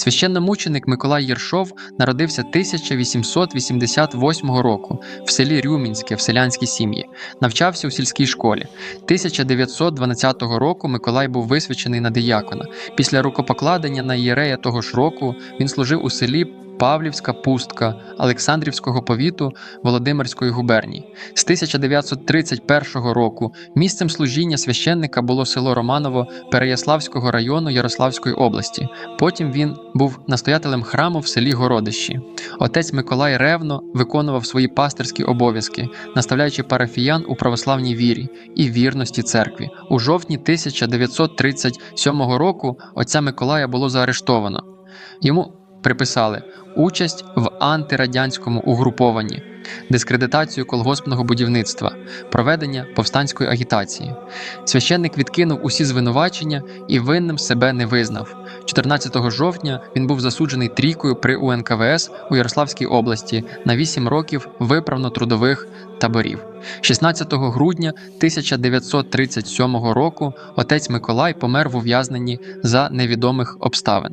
Священномученик Миколай Єршов народився 1888 року в селі Рюмінське в селянській сім'ї. Навчався у сільській школі. 1912 року Миколай був висвячений на диякона. Після рукопокладення на єрея того ж року він служив у селі Павлівська пустка Олександрівського повіту Володимирської губернії. З 1931 року місцем служіння священника було село Романово Переяславського району Ярославської області. Потім він був настоятелем храму в селі Городищі. Отець Миколай ревно виконував свої пастирські обов'язки, наставляючи парафіян у православній вірі і вірності церкві. У жовтні 1937 року отця Миколая було заарештовано. Йому приписали участь в антирадянському угрупованні, дискредитацію колгоспного будівництва, проведення повстанської агітації. Священник відкинув усі звинувачення і винним себе не визнав. 14 жовтня він був засуджений трійкою при УНКВС у Ярославській області на 8 років виправно-трудових таборів. 16 грудня 1937 року отець Миколай помер в ув'язненні за невідомих обставин.